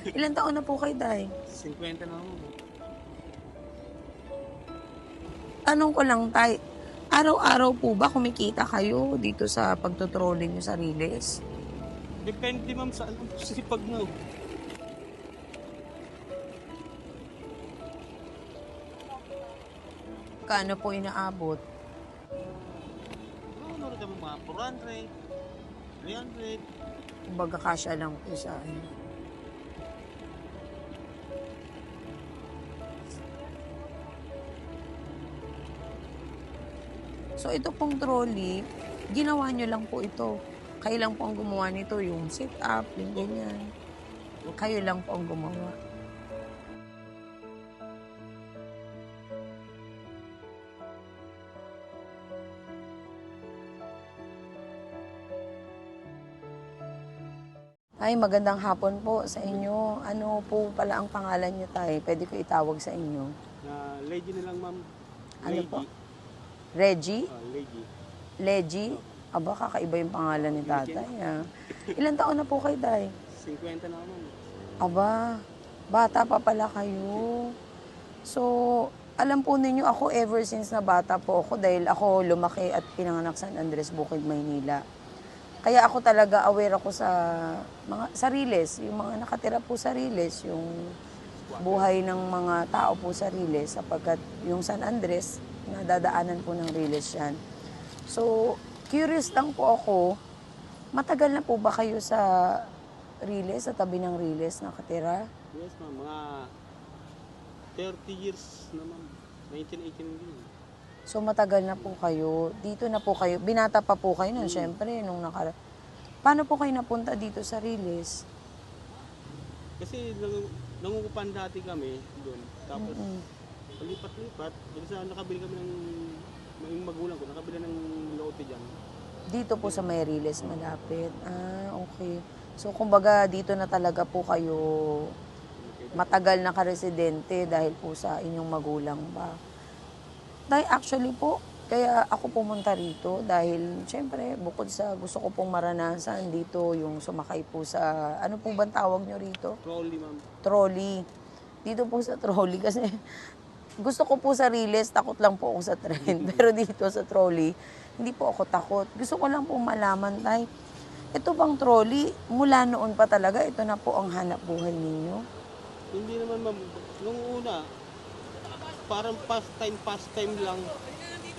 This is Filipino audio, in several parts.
Ilan taon na po kayo, Day? 50 na ako. Tanong ko lang, Tay. Araw-araw po ba kumikita kayo dito sa pagtutrolling nyo sa Riles? Depende ma'am sa ano, sipag mo. Kano po inaabot? Ano, ano kami mga 400, 300. Kumbaga kasya lang po sa ano. So ito pong trolley, ginawa nyo lang po ito. Kayo lang po ang gumawa nito, yung sit up, yung ganyan. Kayo lang po ang gumawa. Ay, magandang hapon po sa inyo. Ano po pala ang pangalan niyo, Tay? Pwede ko itawag sa inyo. Na lady na lang ma'am. Ano po? Reggie? Ah, lady. Legi? Aba, kakaiba yung pangalan ni tatay. Ah. Ilan taon na po kayo, Tay? 50 na ma'am. Aba, bata pa pala kayo. So, alam po ninyo, ako ever since na bata po ako, dahil ako lumaki at pinanganak sa San Andres, Bukid, Maynila. Kaya ako talaga aware ako sa mga sariles, yung mga nakatira po sa Riles, yung buhay ng mga tao po sa Riles, sapagkat yung San Andres, nadadaanan po ng Riles yan. So, curious lang po ako, matagal na po ba kayo sa Riles, sa tabi ng Riles nakatira? Yes ma'am, mga 30 years na ma'am. 1989 din. So matagal na po kayo. Dito na po kayo. Binata pa po kayo nun, syempre, nung nakara... Paano po kayo napunta dito sa Riles? Kasi nang, nangungupan dati kami doon. Tapos Mm-mm. Palipat-lipat. Kasi sa nakabili kami ng ng magulang ko, nakabili ng lote dyan. Dito po sa may Riles, malapit. Ah, okay. So kumbaga dito na talaga po kayo matagal na ka-residente dahil po sa inyong magulang ba? Dahil actually po, kaya ako pumunta rito dahil syempre bukod sa gusto ko pong maranasan dito yung sumakay po sa, ano po bang tawag nyo rito? Trolley ma'am. trolley. Dito po sa trolley kasi gusto ko po sa Riles, takot lang po ako sa tren. Pero dito sa trolley, hindi po ako takot. Gusto ko lang po malaman, tay, ito bang trolley, mula noon pa talaga, ito na po ang hanap buhay ninyo? Hindi naman ma'am. Nung una, parang pastime, pastime lang.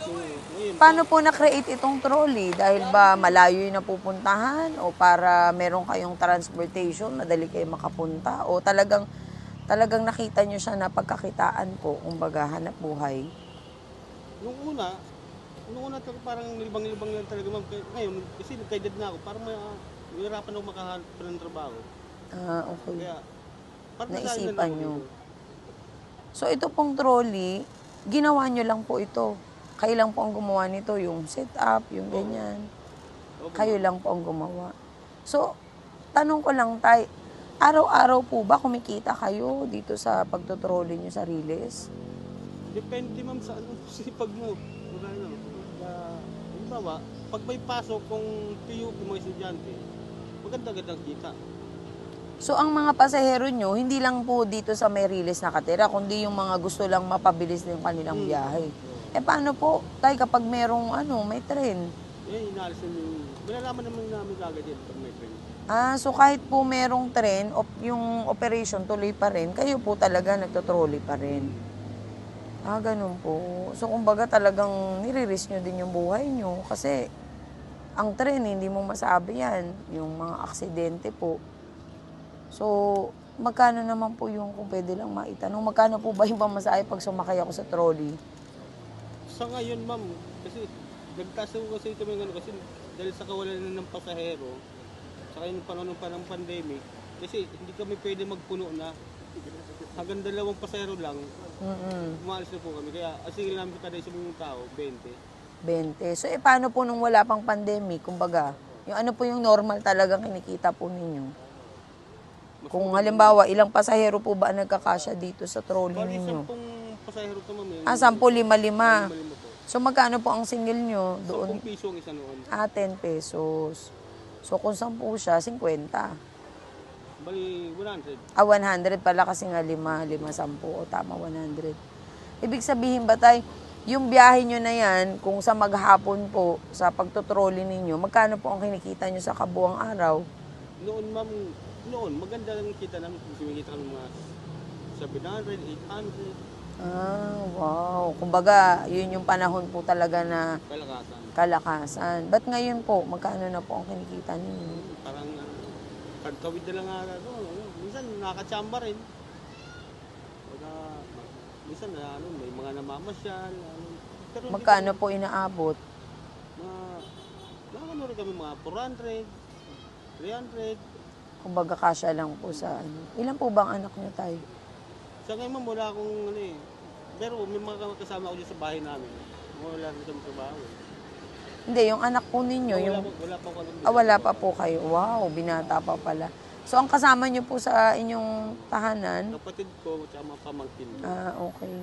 So, ngayon, Paano po na-create itong trolley? Dahil ba malayo yung napupuntahan? O para meron kayong transportation, madali kayo makapunta? O talagang talagang nakita nyo siya na pagkakitaan po, kumbaga hanap buhay? nung una, nung una talaga parang nilibang-libang lang talaga ma'am. Ngayon, kasi nagka-edad na ako, parang may, mahirapan ako makahanap pa ng trabaho. Ah, okay. Kaya, parang Naisipan nyo. dito. So ito pong trolley, ginawa nyo lang po ito. Kayo lang po ang gumawa nito, yung set up, yung ganyan. Opo, Kayo lang po ang gumawa. So, tanong ko lang, Tay, araw-araw po ba kumikita kayo dito sa pagtotrolley nyo sa Riles? Depende ma'am sa ano, sipag mo. Kung ano, uh, halimbawa, pag may pasok kung PUP mga estudyante, maganda-gandang kita. So, ang mga pasahero nyo, hindi lang po dito sa may Riles nakatira, kundi yung mga gusto lang mapabilis ng kanilang Hmm. biyahe. Eh, paano po, Tay, kapag merong ano, may tren? Eh, inaalis na yung, malalaman naman namin kagad yun pag may train. Ah, so kahit po merong tren, op, yung operation tuloy pa rin, kayo po talaga nagtotrolley pa rin. Ah, ganun po. So kumbaga talagang nire-risk nyo din yung buhay nyo kasi ang tren, hindi mo masabi yan. Yung mga aksidente po. So, magkano naman po yung kung pwede lang maitanong, magkano po ba yung pamasahe pag sumakay ako sa trolley? Sa ngayon ma'am, kasi nagtaas kasi ito mga ano, kasi dahil sa kawalan ng pasahero, saka yung panahon pa ng pandemic, kasi hindi kami pwede magpuno na hanggang dalawang pasahero lang, Mm-mm. umalis na po kami. Kaya asingil namin kada isang mga tao, 20. 20. So, eh, paano po nung wala pang pandemic? Kumbaga, yung ano po yung normal talagang kinikita po ninyo? Kung halimbawa, ilang pasahero po ba ang nagkakasya dito sa trolley Bali, ninyo? sampung pasahero ma'am. eh. Ah, sampu, lima-lima. Lima-lima po. So, magkano po ang single nyo doon? Sampung piso ang isa noon. Ah, 10 pesos. So, kung 10 siya, 50. Bali, 100. Ah, 100 pala kasi nga 5, 5, 10. O tama, 100. Ibig sabihin ba tay, yung biyahe nyo na yan, kung sa maghapon po, sa pagtutrolling ninyo, magkano po ang kinikita nyo sa kabuang araw? Noon, ma'am, noon, maganda lang kita namin kung kumikita kami mga 700, 800, Ah, wow. Kumbaga, yun yung panahon po talaga na kalakasan. kalakasan. Ba't ngayon po, magkano na po ang kinikita ninyo? Parang, ano, pagkawid na lang nga, ano, ano, minsan nakachamba rin. Pagka, minsan, ano, may mga namamasyal, ano, pero hindi Magkano po inaabot? Mga, nakakano rin kami mga 400, 300. Kumbaga, kasya lang po sa ano. Ilan po bang anak nyo tayo? Sa ngayon ma'am, wala akong ano eh. Pero may mga kasama ko dyan sa bahay namin. Wala rin kami trabaho. Hindi, yung anak po ninyo, wala, yung wala pa ako alam. Ah, wala pa po kayo. Wow, binata pa pala. So, ang kasama nyo po sa inyong tahanan, Kapatid ko, tsaka mga pamangkin ah, okay.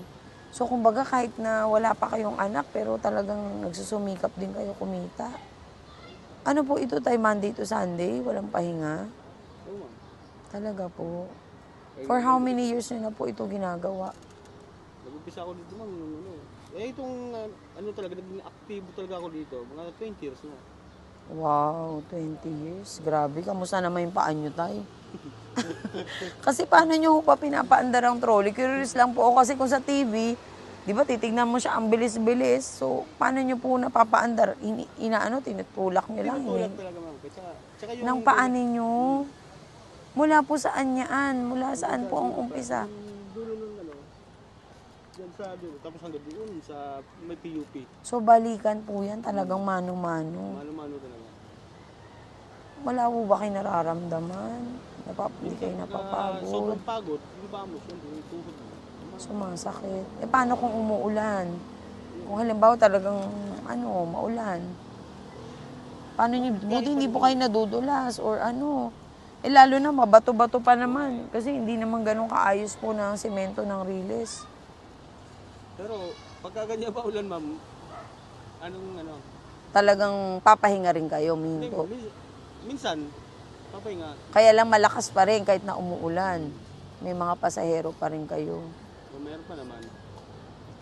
So, kumbaga kahit na wala pa kayong anak, pero talagang nagsusumikap din kayo kumita. Ano po ito tayo Monday to Sunday? Walang pahinga? Oo ma'am. Talaga po. For how many years nyo na po ito ginagawa? Nag-umpisa ako dito ma'am. nung Ano, eh itong uh, ano talaga, naging aktibo talaga ako dito. Mga 20 years na. Wow, 20 years. Grabe, kamusta naman yung paan nyo, tay? kasi paano nyo ho pa pinapaandar ang trolley? Curious lang po ako kasi kung sa TV, di ba titignan mo siya ang bilis-bilis. So, paano nyo po napapaandar? Ini, inaano, tinutulak nyo lang eh. talaga ma'am. Tsaka, tsaka yung... Nang paan ninyo? Mula po saan yaan? Mula saan po ang umpisa? Yung dulo ng ano, yan sa dulo. Tapos hanggang doon sa may PUP. So, balikan po yan talagang mano-mano. Mano-mano talaga. Wala po ba kayo nararamdaman? Napap hindi kayo napapagod? sobrang pagod. Yung vamos, yun, yung tuhod mo. Sumasakit. Eh, paano kung umuulan? Kung halimbawa talagang, ano, maulan. Paano nyo, buti hindi po kayo nadudulas or ano. Eh, lalo na, mabato-bato pa naman. Kasi hindi naman ganun kaayos po ng semento ng riles. Pero pagka ganyan pa ulan, ma'am, anong ano? Talagang papahinga rin kayo, Hindi, minto. min- minsan, papay nga, Kaya lang malakas pa rin kahit na umuulan. May mga pasahero pa rin kayo. o meron pa naman.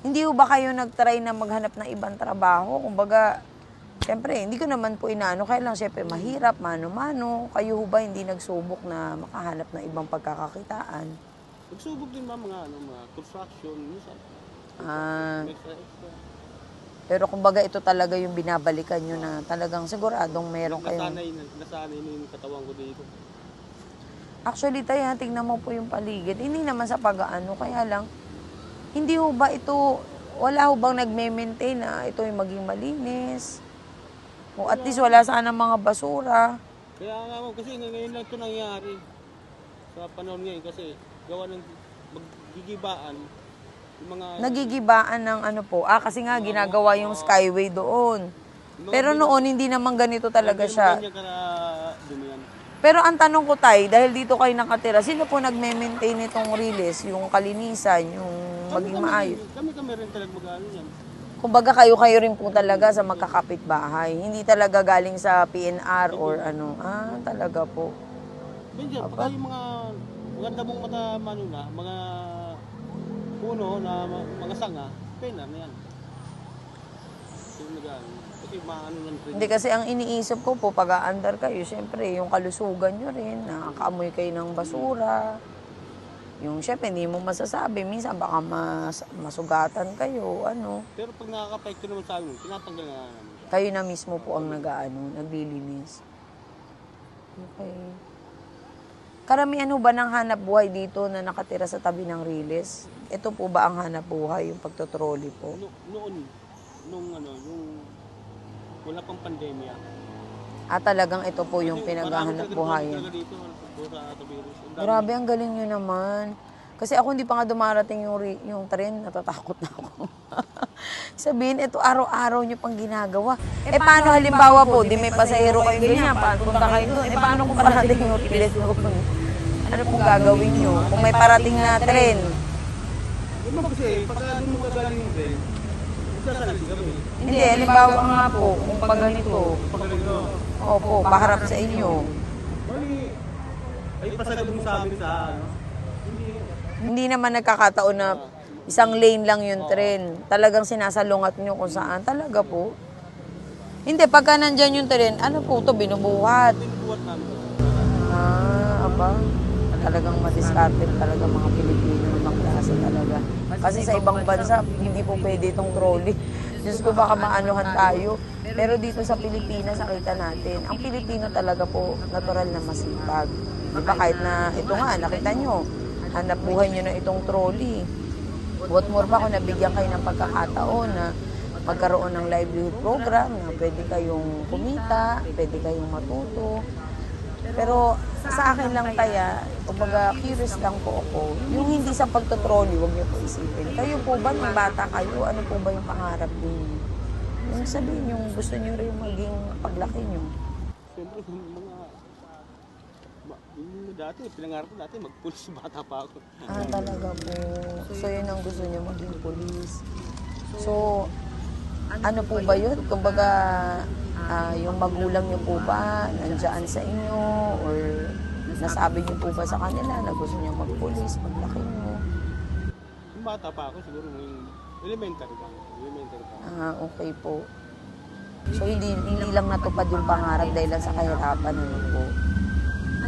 Hindi ho ba kayo nag-try na maghanap ng ibang trabaho? Kumbaga, syempre, hindi ko naman po inaano. Kaya lang, syempre, mahirap, mano-mano. Kayo ho ba hindi nagsubok na makahanap ng ibang pagkakakitaan? Magsubok din ma'am mga, ano, mga construction, minsan. Ah, pero kumbaga ito talaga yung binabalikan nyo na talagang siguradong meron kayong... Nasanay, na, nasanay na yung katawan ko dito. Actually, tayo, tingnan mo po yung paligid. Hindi naman sa pag-aano, kaya lang, hindi ho ba ito, wala ho bang nagme-maintain na ito yung maging malinis? O at least wala sana mga basura. Kaya nga ma'am, kasi ng- ngayon lang ito nangyari. Sa panahon ngayon kasi gawa ng maggigibaan, yung mga... Nagigibaan ng ano po. Ah, kasi nga ginagawa yung skyway doon. Pero noon, hindi naman ganito talaga siya. Pero ang tanong ko, Tay, dahil dito kayo nakatira, sino po nagme-maintain itong riles? Yung kalinisan, yung maging maayos? Kami kami rin talaga mag-ano yan. Kumbaga kayo-kayo rin po talaga sa magkakapit bahay. Hindi talaga galing sa PNR or ano. Ah, talaga po. Minsan, pagka yung mga maganda mong mata mano na, mga puno na ma- mga sanga, pena na yan. Kasi maano lang rin. Hindi kasi ang iniisip ko po, pag aandar kayo, syempre, yung kalusugan nyo rin, nakakaamoy kayo ng basura. Yung syempre, hindi mo masasabi. Minsan baka mas, masugatan kayo, ano. Pero pag nakaka-apekto naman sa amin, tinatanggal na namin. Kayo na mismo po ang nag-ano, naglilinis. Okay. Karamihan ho ba ng hanap buhay dito na nakatira sa tabi ng Riles? Ito po ba ang hanap buhay, yung pagtotrolley po? No, noon, nung ano, yung wala pang pandemya. At talagang ito po yung pinaghahanap dami. Grabe, ang galing nyo naman. Kasi ako hindi pa nga dumarating yung, ri- yung train, natatakot na ako. Sabihin, ito araw-araw nyo pang ginagawa. Eh, paano halimbawa po, di may pasahero kayo ganyan, paano punta kayo doon? Eh, paano kung parating yung pilit doon? Ano pong gagawin nyo? Kung may parating na tren, Yung mga kasi, pagka doon mo gagaling yung kami. hindi, halimbawa nga po, kung pag ganito, opo, paharap sa inyo. Bali, Ay, pasalubong sa amin sa ano. Hindi naman nagkakataon na isang lane lang yung tren. Talagang sinasalungat nyo kung saan. Talaga po. Hindi, pagka nandyan yung tren, ano po to binubuhat? Ah, aba. Talagang madiskarte talaga mga Pilipino ng klase talaga. Kasi sa ibang bansa, hindi po pwede itong trolley. Diyos ko baka maanuhan tayo. Pero dito sa Pilipinas, nakita natin, ang Pilipino talaga po, natural na masipag. Di ba kahit na, ito nga, nakita nyo, hanap buhay nyo na itong trolley. What more pa kung nabigyan kayo ng pagkakataon na magkaroon ng livelihood program na pwede kayong kumita, pwede kayong matuto. Pero sa akin lang kaya, kumbaga curious lang po ako, yung hindi sa pagtotrolley, huwag niyo po isipin. Kayo po ba, nung bata kayo, ano po ba yung pangarap ninyo? Yung sabihin yung gusto niyo rin maging paglaki niyo. Siyempre, yung mga... Yung dati, pinangarap ko dati, magpulis bata pa ako. Ah, talaga po. So, yun ang gusto niyo maging police. So, ano po ba yun? Kumbaga, ah, yung magulang niyo po ba nandiyan sa inyo? Or nasabi niyo po ba sa kanila na gusto niyo magpulis, paglaki niyo? Yung bata pa ako, siguro yung elementary lang. Elementary pa. Ah, okay po. So, hindi, hindi lang natupad yung pangarap dahil lang sa kahirapan, ano po.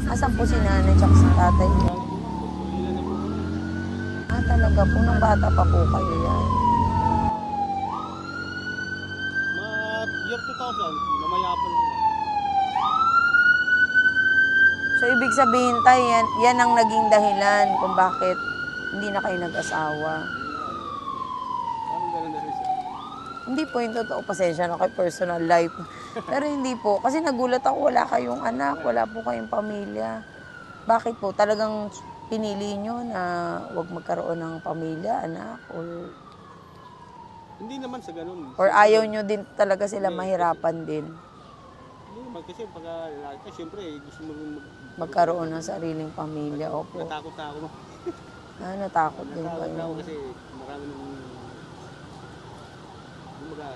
Asan po si nanay tsaka si tatay. Ah, talaga po, nung bata pa po kayo yan. Mga year 2000, namayapan ko. So, ibig sabihin tayo, yan, yan ang naging dahilan kung bakit hindi na kayo nag-asawa. Parang ganun na rin siya. Hindi po yung totoo, pasensya na kay personal life. Pero hindi po, kasi nagulat ako, wala kayong anak, wala po kayong pamilya. Bakit po? Talagang pinili nyo na wag magkaroon ng pamilya, anak, or, Hindi naman sa ganun. or ayaw nyo din talaga sila mahirapan din Hindi naman kasi pagka lalaki ka, siyempre gusto mo rin mag... magkaroon ng sariling pamilya. Opo, Natakot na ako. ah, natakot din Natakot na kayo. ako kasi marami nang... Kumbaga,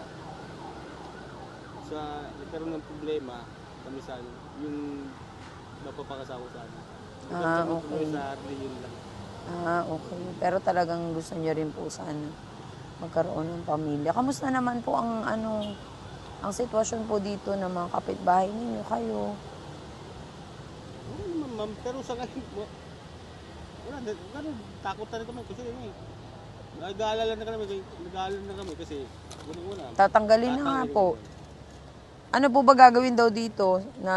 sa nagkaroon ng problema kami sa ano, yung napapakasawa sa amin. Ah, Nagkaroon okay. Sa religion lang. Ah, okay. Pero talagang gusto niyo rin po sana magkaroon ng pamilya. Kamusta naman po ang ano ang sitwasyon po dito ng mga kapitbahay ninyo kayo? Oo naman ma'am, pero sa ngayon, wa- wala, ganun, takot na rin kami kasi ano eh. Nag-aalala na kami, nag-aalala na kami kasi unang-una. Tatanggalin na nga po. Ano po ba gagawin daw dito na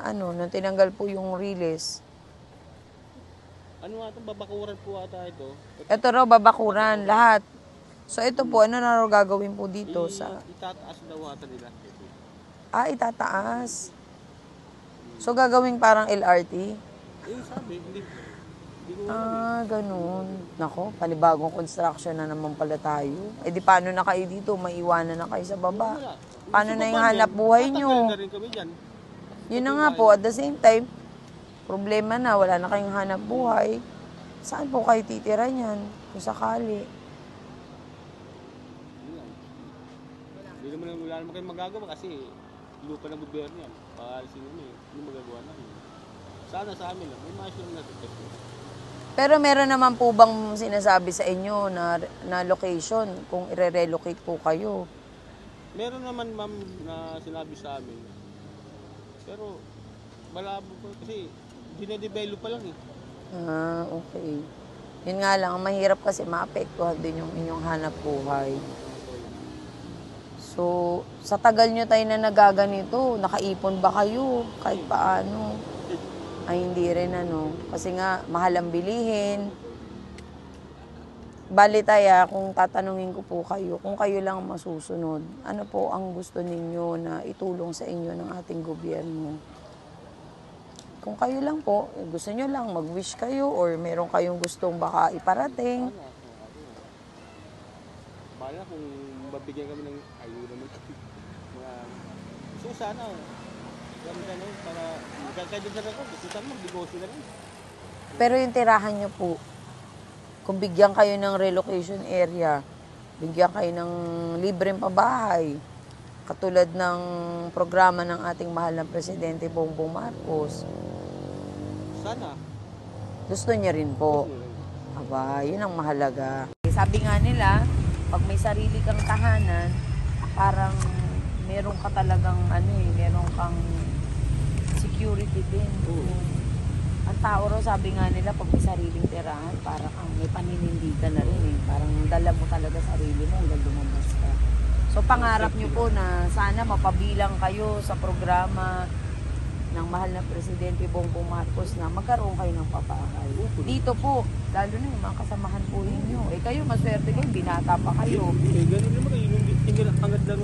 ano, nung tinanggal po yung release? Ano nga itong babakuran po ata ito? Ito raw babakuran lahat. So ito po, ano na raw gagawin po dito I- sa Itataas daw ata nila. Ah, itataas. So gagawing parang LRT? Eh sabi, hindi, alam. Ah, ganun. Nako, panibagong construction na naman pala tayo. Eh di paano na kayo dito? Maiwanan na kayo sa baba. Paano na yung hanap buhay nyo? Yun na nga po, at the same time, problema na, wala na kayong hanap buhay. Saan po kayo titira niyan? Kung sakali. Yun lang. Hindi naman, wala naman kayong magagawa kasi lupa ng gobyerno yan. Paalisin nyo eh. Hindi magagawa namin. Sana sa amin lang. May maayos lang natin. Pero meron naman po bang sinasabi sa inyo na, na location kung ire-relocate po kayo? Meron naman ma'am na sinabi sa amin. Pero malabo pa kasi dinedevelop pa lang eh. Ah, okay. Yun nga lang, ang mahirap kasi maapektuhan din yung inyong hanap buhay. So, sa tagal nyo tayo na nagaganito, nakaipon ba kayo kahit paano? Ay, hindi rin ano. Kasi nga, mahal ang bilihin. Bali taya, kung tatanungin ko po kayo, kung kayo lang ang masusunod, ano po ang gusto ninyo na itulong sa inyo ng ating gobyerno? Kung kayo lang po, gusto nyo lang, mag-wish kayo or meron kayong gustong baka iparating. Bala kung mabigyan kami ng ayuda naman. Mga, so sana, kami na no, para magkakaidad na rin ako. Gusto sana mag-negosyo na rin. Pero yung tirahan nyo po, kung bigyan kayo ng relocation area, bigyan kayo ng libreng pabahay, katulad ng programa ng ating mahal na Presidente Bongbong Marcos, Sana. Gusto niya rin po. Aba, yun ang mahalaga. Sabi nga nila, pag may sarili kang tahanan, parang meron ka talagang ano eh, meron kang security din. Oo. Ang tao raw, sabi nga nila, pag may sariling tirahan, parang kang may paninindigan na rin eh. Parang dala mo talaga sarili mo hanggang lumabas ka. So pangarap nyo po na sana mapabilang kayo sa programa ng mahal na Presidente Bongbong Marcos na magkaroon kayo ng papahay. Dito po, lalo na yung mga kasamahan po ninyo. Eh kayo, maswerte kayo, binata pa kayo. Eh, ganun naman kayo. Yung tingil hangad lang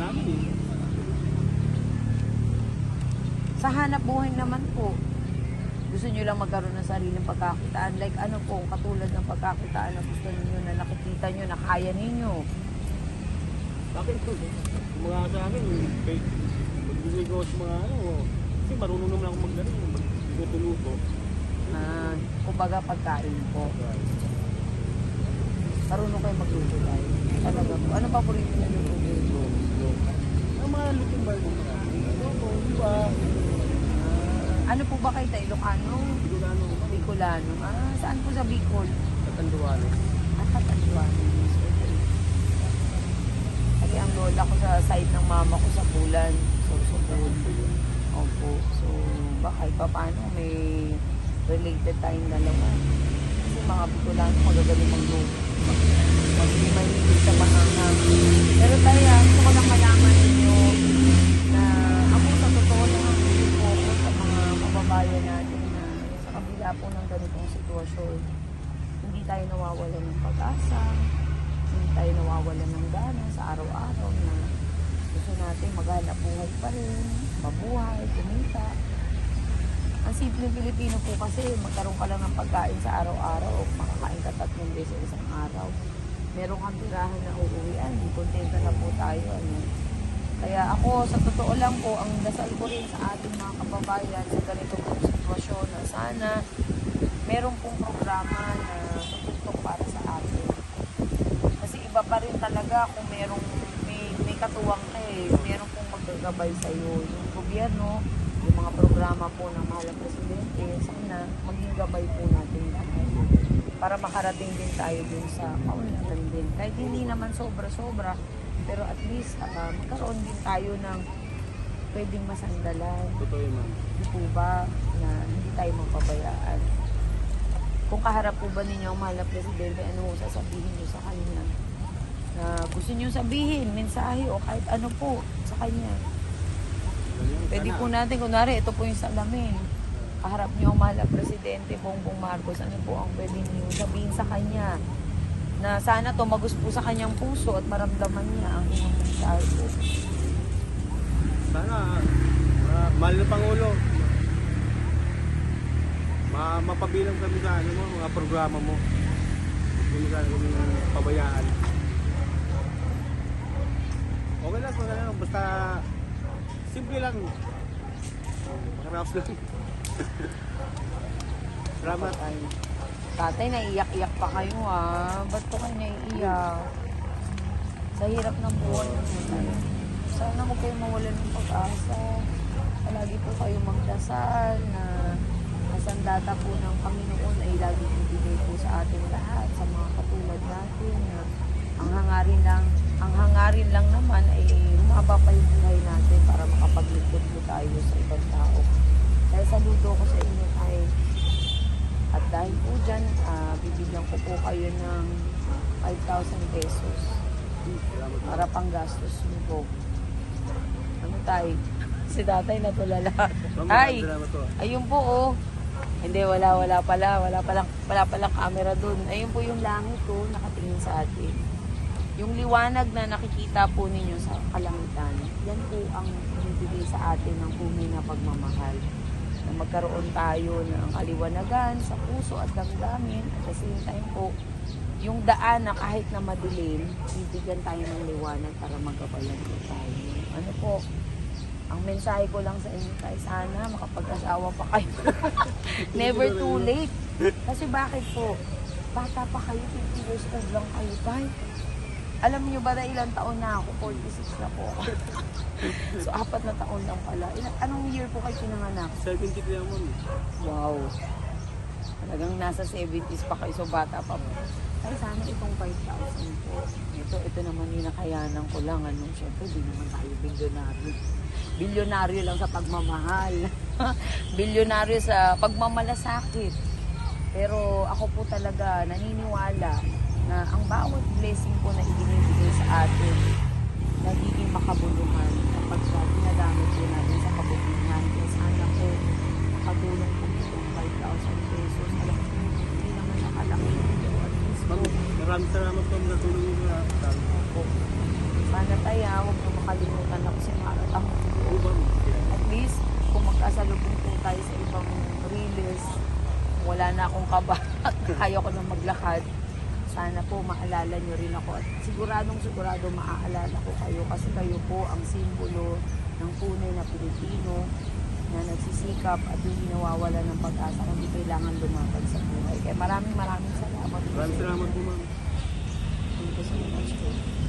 namin eh. Sa hanap buhay naman po, gusto nyo lang magkaroon ng sariling pagkakitaan. Like ano po, katulad ng pagkakitaan na gusto niyo na nakikita nyo na kaya ninyo. Bakit? Yung mga sa akin, magbibigay ko sa mga ano, kasi marunong naman ako mag ano, magluluto-luto. Ah, kumbaga pagkain po. Marunong kayo magluto tayo. Talaga po. Ano paborito niyo luto? Ang mga luting ba yung mga ano, di ba? Ano po ba kayo tayo? Ilocano? Sigurano, Bicolano? Ah, saan po sa Bicol? katanduan eh. Ah, Katanduan. Kasi ang lola ko sa side ng mama ko sa Bulan. Opo. So, baka paano may related tayong dalawa. Kasi mga Bicolano magagaling magluto. Mag, mag, mahilig sa mahangang. Pero tayo, gusto ko lang malaman ninyo na ako sa totoo lang ang po sa mga kababayan natin na sa kabila po ng ganitong sitwasyon, hindi tayo nawawalan ng pag-asa, hindi tayo nawawalan ng gana sa araw-araw na gusto natin maghanap buhay pa rin, mabuhay, kumita. Ang simple Pilipino po kasi magkaroon ka lang ng pagkain sa araw-araw o makakain ka tatlong beses sa isang araw. Meron kang tirahan na uuwian, kontento na po tayo. Ano. Kaya ako, sa totoo lang po, ang dasal ko rin sa ating mga kababayan sa ganito pong sitwasyon na sana meron pong programa na tututok para sa atin. Kasi iba pa rin talaga kung merong katuwang ka eh, meron pong magagabay sa iyo. Yung gobyerno, yung mga programa po ng mahal na presidente, sana maging gabay po natin lahat. Para makarating din tayo dun sa kaunlaran din. Kahit hindi naman sobra-sobra, pero at least ah, magkaroon din tayo ng pwedeng masandalan. Totoo yun, ma'am. Di po ba na hindi tayo mapabayaan? Kung kaharap po ba ninyo ang mahal na presidente, ano sasabihin niyo sa kanya? Na gusto niyo sabihin, mensahe o kahit ano po sa kanya. Pwede po natin, kunwari, ito po yung salamin. Kaharap niyo ang mahal na presidente, Bongbong Marcos, ano po ang pwede niyo sabihin sa kanya? Na sana tumagos po sa kanyang puso at maramdaman niya ang inyong mensahe po. Sana, uh, mahal na Pangulo, ma mapabilang kami sa ano mo, mga programa mo. Hindi ka kami pabayaan. Okay lang, okay lang. Basta, simple lang. Makaraos lang. Salamat. Tatay. Tatay, naiyak-iyak pa kayo ah. Ba't po kayo naiiyak? Sa hirap ng buhay. Sana huwag kayo mawalan ng pag-asa. Palagi po kayo magdasal na nasandata po ng Panginoon ay lagi bibigay po sa ating lahat, sa mga katulad natin na ang hangarin lang, ang hangarin lang naman ay humaba pa yung buhay natin para makapaglingkod po tayo sa ibang tao. Kaya saludo ko sa inyo ay at dahil po dyan, ah, bibigyan ko po kayo ng 5,000 pesos para pang gastos niyo po. Ano tayo? Si tatay natulala. Ay! Ayun po oh. Hindi, wala, wala pala. Wala palang, wala palang camera dun. Ayun po yung langit oh, nakatingin sa atin. Yung liwanag na nakikita po ninyo sa kalangitan, yan po ang bibigay sa atin ng tunay na pagmamahal. Na magkaroon tayo ng kaliwanagan sa puso at damdamin. At the same time po, yung daan na kahit na madilim, bibigyan tayo ng liwanag para magabayan po tayo. Ano po, ang mensahe ko lang sa inyo tayo, sana makapag-asawa pa kayo. Never too late. Kasi bakit po? Bata pa kayo, 50 years old lang kayo, tay. Alam niyo ba na ilang taon na ako? 46 na po ako. so, apat na taon lang pala. Ilan, anong year po kayo pinanganak? 73 yan ma'am. Wow. Talagang nasa 70s pa kayo, so bata pa po. Ay, sana itong 5,000 po. Ito, ito naman yung nakayanan ko lang. Ano, syempre, di naman tayo bilyonaryo. Bilyonaryo lang sa pagmamahal. bilyonaryo sa pagmamalasakit. Pero ako po talaga naniniwala na ang bawat blessing po na ibinibigay sa atin, nagiging makabuluhan kapag sa ginagamit po natin sa kabutihan. Kaya sana po makatulong po itong 5,000 pesos. Alam ko, hindi naman nakalaki. Po, maraming salamat ma'am na tulong niyo na po. Sana tayo, huwag niyo makalimutan ako si Mara. Ako, Oo ma'am. at least, kung magkasalubong po tayo sa ibang reels, wala na akong kaba, kaya ko na maglakad sana po maalala nyo rin ako at siguradong sigurado maaalala ko kayo kasi kayo po ang simbolo ng tunay na Pilipino na nagsisikap at hindi nawawala ng pag-asa kundi kailangan lumaban sa buhay. Kaya maraming maraming salamat. Maraming salamat po ma'am. Thank you so much.